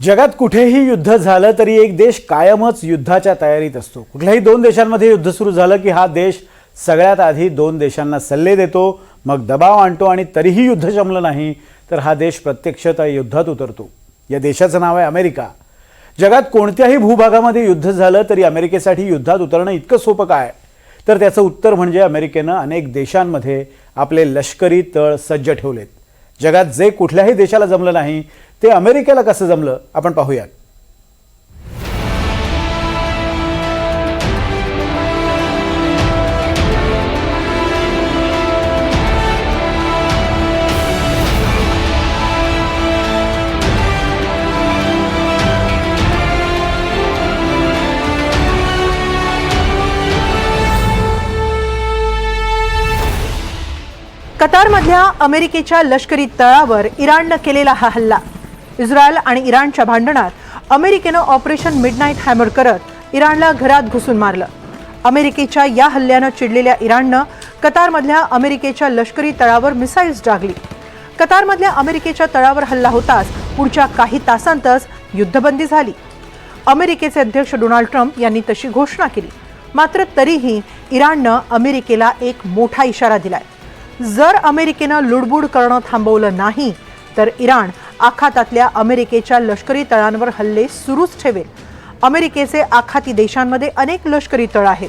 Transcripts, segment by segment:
जगात कुठेही युद्ध झालं तरी एक देश कायमच युद्धाच्या तयारीत असतो. कुठल्याही दोन देशांमध्ये युद्ध सुरू झालं की हा देश सगळ्यात आधी दोन देशांना सल्ले देतो मग दबाव आणतो आणि तरीही युद्ध जमलं नाही तर हा देश प्रत्यक्षतः युद्धात उतरतो. या देशाचं नाव आहे अमेरिका. जगात कोणत्याही भूभागामध्ये युद्ध झालं तरी अमेरिकेसाठी युद्धात उतरणं इतकं सोपं काय? तर त्याचं उत्तर म्हणजे अमेरिकेनं अनेक देशांमध्ये आपले लष्करी तळ सज्ज ठेवलेत. जगात जे कुठल्याही देशाला जमलं नाही ते अमेरिकेला कसं जमलं आपण पाहूयात. कतारमधल्या अमेरिकेच्या लष्करी तळावर इराणनं केलेला हा हल्ला. इस्रायल आणि इराणच्या भांडणात अमेरिकेनं ऑपरेशन मिडनाईट हॅमर करत इराणला घरात घुसून मारलं. अमेरिकेच्या या हल्ल्यानं चिडलेल्या इराणनं कतारमधल्या अमेरिकेच्या लष्करी तळावर मिसाईल्स डागली. कतारमधल्या अमेरिकेच्या तळावर हल्ला होताच पुढच्या काही तासांतच युद्धबंदी झाली. अमेरिकेचे अध्यक्ष डोनाल्ड ट्रम्प यांनी तशी घोषणा केली. मात्र तरीही इराणनं अमेरिकेला एक मोठा इशारा दिलाय. जर अमेरिकेनं लुडबुड करणं थांबवलं नाही तर इराण आखातातल्या अमेरिकेच्या लष्करी तळांवर हल्ले सुरूच ठेवेल. अमेरिकेचे आखाती देशांमध्ये अनेक लष्करी तळ आहेत.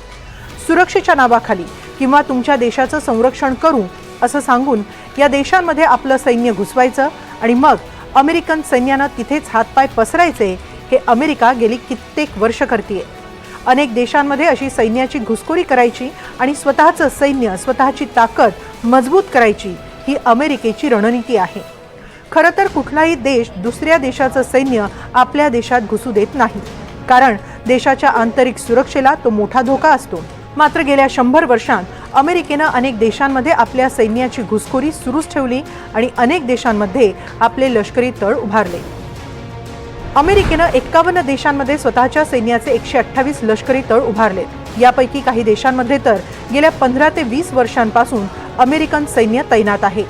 सुरक्षेच्या नावाखाली किंवा तुमच्या देशाचं संरक्षण करू असं सांगून या देशांमध्ये आपलं सैन्य घुसवायचं आणि मग अमेरिकन सैन्यानं तिथेच हातपाय पसरायचे हे अमेरिका गेली कित्येक वर्ष करतीये. अनेक देशांमध्ये अशी सैन्याची घुसखोरी करायची आणि स्वतःचं सैन्य स्वतःची ताकद मजबूत करायची ही अमेरिकेची रणनीती आहे. खरं तर कुठलाही देश दुसऱ्या देशाचं सैन्य आपल्या देशात घुसू देत नाही. कारण देशाच्या आंतरिक सुरक्षेला तो मोठा धोका असतो. मात्र गेल्या शंभर वर्षांत अमेरिकेनं अनेक देशांमध्ये आपल्या सैन्याची घुसखोरी सुरूच ठेवली आणि अनेक देशांमध्ये आपले लष्करी तळ उभारले. अमेरिकेनं एक्कावन्न देशांमध्ये स्वतःच्या सैन्याचे एकशे अठ्ठावीस लष्करी तळ उभारलेत. यापैकी काही देशांमध्ये तर गेल्या पंधरा ते वीस वर्षांपासून अमेरिकन सैन्य तैनात आहे.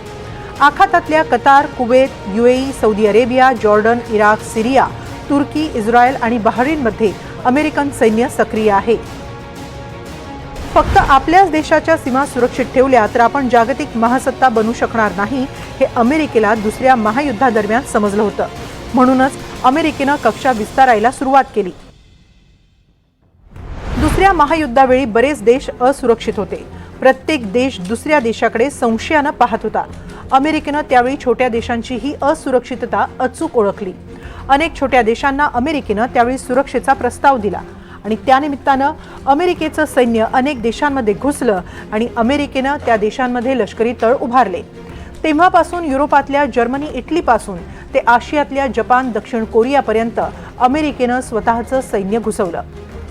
आखातातल्या Qatar Kuwait UAE Saudi Arabia Jordan Iraq Syria तुर्की इस्रायल आणि बहरीनमध्ये अमेरिकन सैन्य सक्रिय आहे. फक्त आपल्याच देशाच्या सीमा सुरक्षित ठेवल्या तर आपण जागतिक महासत्ता बनू शकणार नाही हे अमेरिकेला दुसऱ्या महायुद्धादरम्यान समजलं होतं. म्हणूनच अमेरिकेनं कक्षा विस्तारायला सुरुवात केली. दुसऱ्या महायुद्धावेळी बरेच देश असुरक्षित होते. प्रत्येक देश दुसऱ्या देशाकडे संशयानं पाहत होता. अमेरिकेनं त्यावेळी छोट्या देशांची ही असुरक्षितता अचूक ओळखली. अनेक छोट्या देशांना अमेरिकेनं त्यावेळी सुरक्षेचा प्रस्ताव दिला आणि त्यानिमित्तानं अमेरिकेचं सैन्य अनेक देशांमध्ये घुसलं आणि अमेरिकेनं त्या देशांमध्ये लष्करी तळ उभारले. तेव्हापासून युरोपातल्या जर्मनी इटलीपासून ते आशियातल्या जपान दक्षिण कोरियापर्यंत अमेरिकेनं स्वतःचं सैन्य घुसवलं.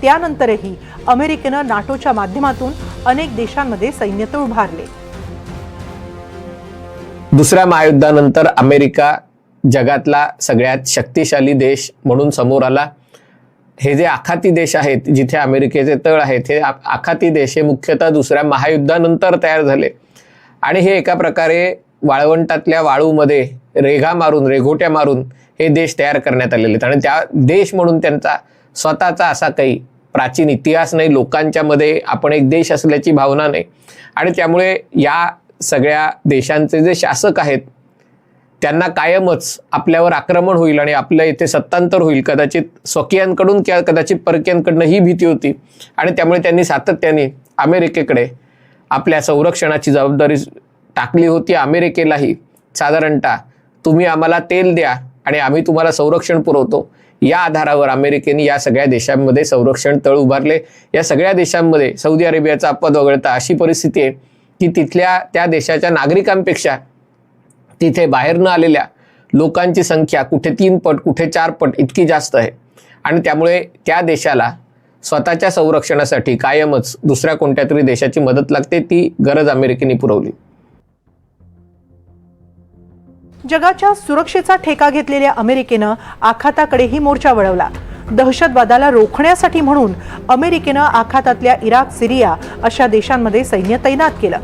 त्यानंतरही अमेरिकेनं नाटोच्या माध्यमातून अनेक देशांमध्ये सैन्यतळ उभारले. दुसऱ्या महायुद्धानंतर अमेरिका जगातला सगळ्यात शक्तिशाली देश म्हणून समोर आला. हे जे आखाती देश आहेत जिथे अमेरिकेचे तळ आहेत हे आखाती देश हे मुख्यतः दुसऱ्या महायुद्धानंतर तयार झाले. आणि हे एका प्रकारे वाळवंटातल्या वाळूमध्ये रेघा मारून रेघोट्या मारून हे देश तयार करण्यात आलेले आहेत. आणि त्या देश म्हणून त्यांचा स्वतःचा असा काही प्राचीन इतिहास नाही लोकांच्यामध्ये आपण एक देश असल्याची भावना नाही. आणि त्यामुळे या सगळ्या देशांचे जे शासक आहेत त्यांना कायमच आपल्यावर आक्रमण होईल आणि आपल्या इथे सत्तांतर होईल. कदाचित स्वकीयांकडून किंवा कदाचित परकीयांकडनं ही भीती होती. आणि त्यामुळे त्यांनी सातत्याने अमेरिकेकडे आपल्या संरक्षणाची जबाबदारी टाकली होती अमेरिकेलाही. साधारणतः तुम्ही आम्हाला तेल द्या आणि आम्ही तुम्हाला संरक्षण पुरवतो. या आधारावर अमेरिकेने या सगळ्या देशांमध्ये संरक्षण तळ उभारले. या सगळ्या देशांमध्ये सौदी अरेबियाचा अपवाद वगळता अशी परिस्थिती आहे की तिथल्या त्या देशाच्या नागरिकांपेक्षा तिथे बाहेर न आलेल्या लोकांची संख्या कुठे तीन पट कुठे चार पट इतकी जास्त आहे. आणि त्यामुळे त्या देशाला स्वतःच्या संरक्षणासाठी कायमच दुसऱ्या कोणत्या तरी देशाची मदत लागते ती गरज अमेरिकेने पुरवली. जगाच्या सुरक्षेचा ठेका घेतलेल्या अमेरिकेनं आखाताकडेही मोर्चा वळवला. दहशतवादाला रोखण्यासाठी म्हणून अमेरिकेनं आखातातल्या इराक सिरिया अशा देशांमध्ये सैन्य तैनात केलं.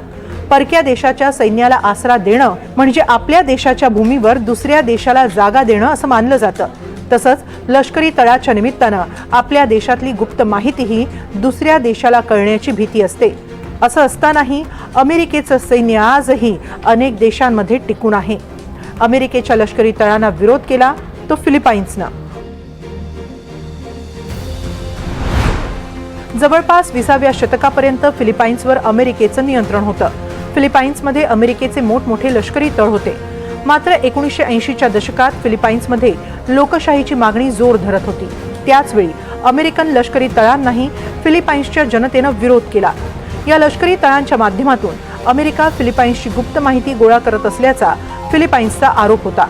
परक्या देशाच्या सैन्याला आसरा देणं म्हणजे आपल्या देशाच्या भूमीवर दुसऱ्या देशाला जागा देणं असं मानलं जातं. तसंच लष्करी तळाच्या निमित्तानं आपल्या देशातली गुप्त माहितीही दुसऱ्या देशाला कळण्याची भीती असते. असं असतानाही अमेरिकेचं सैन्य आजही अनेक देशांमध्ये टिकून आहे. अमेरिकेच्या लष्करी तळांना विरोध केला तो फिलिपाईन्सनं. जवळपास विसाव्या शतकापर्यंत फिलिपाईन्सवर अमेरिकेचं नियंत्रण होतं. फिलिपाईन्समध्ये अमेरिकेचे मोठमोठे लष्करी तळ होते. मात्र एकोणीसशे ऐंशीच्या दशकात फिलिपाईन्समध्ये लोकशाहीची मागणी जोर धरत होती. त्याचवेळी अमेरिकन लष्करी तळांनाही फिलिपाईन्सच्या जनतेनं विरोध केला. या लष्करी तळांच्या माध्यमातून अमेरिका फिलिपाईन्सची गुप्त माहिती गोळा करत असल्याचा फिलिपाईन्सचा आरोप होता.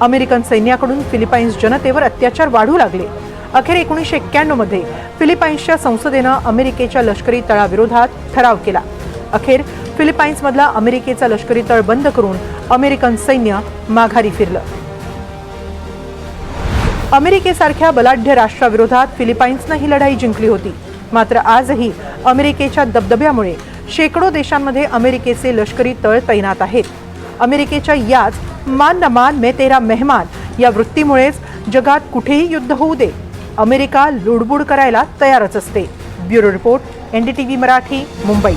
अमेरिकन सैन्याकडून फिलिपाईन्स जनतेवर अत्याचार वाढू लागले. अखेर एकोणीसशे एक्क्याण्णवमध्ये फिलिपाईन्सच्या संसदेनं अमेरिकेच्या लष्करी तळाविरोधात ठराव केला. अखेर फिलिपाईन्समधला अमेरिकेचा लष्करी तळ बंद करून अमेरिकन सैन्य माघारी फिरलं. अमेरिकेसारख्या बलाढ्य राष्ट्राविरोधात फिलिपाईन्सनं ही लढाई जिंकली होती. मात्र आजही अमेरिकेच्या दबदब्यामुळे शेकडो देशांमध्ये अमेरिकेचे लष्करी तळ तैनात आहेत. अमेरिकेच्या याच मान न मान मे तेरा मेहमान या वृत्तीमुळेच जगात कुठेही युद्ध होऊ दे. अमेरिका लुडबुड करायला तयारच असते. Bureau report NDTV Marathi Mumbai.